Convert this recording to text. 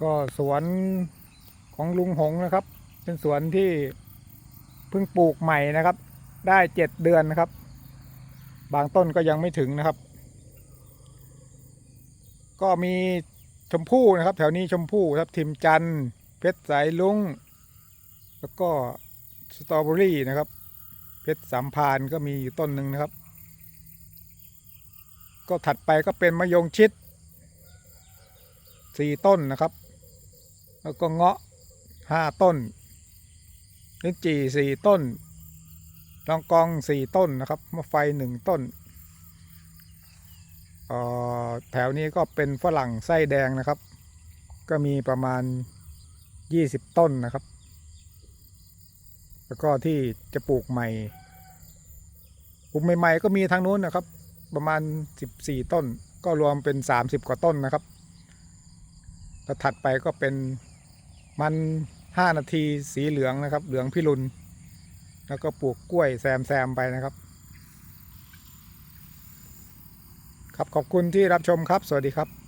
ก็สวนของลุงหงนะครับ เป็นสวนที่เพิ่งปลูกใหม่นะครับ ได้เจ็ดเดือนนะครับ บางต้นก็ยังไม่ถึงนะครับ ก็มีชมพู่นะครับ แถวนี้ชมพู่ครับทิมจันเพชรสายลุงแล้วก็สตรอเบอรี่นะครับ เพชรสามพานก็มีอยู่ต้นหนึ่งนะครับ ก็ถัดไปก็เป็นมะยงชิด สี่ต้นนะครับ แล้วก็เงาะห้าต้นลิ้นจี่สี่ต้นลองกองสี่ต้นนะครับมะไฟหนึ่งต้นออแถวนี้ก็เป็นฝรั่งไส้แดงนะครับ ก็มีประมาณยี่สิบต้นนะครับ แล้วก็ที่จะปลูกใหม่ปลูกใหม่ๆก็มีทางนู้นนะครับ ประมาณสิบสี่ต้นก็รวมเป็นสามสิบกว่าต้นนะครับ แล้วถัดไปก็เป็นมันห้านาทีสีเหลืองนะครับ เหลืองพิรุณแล้วก็ปลูกกล้วยแซมแซมไปนะครับ ครับขอบคุณที่รับชมครับ สวัสดีครับ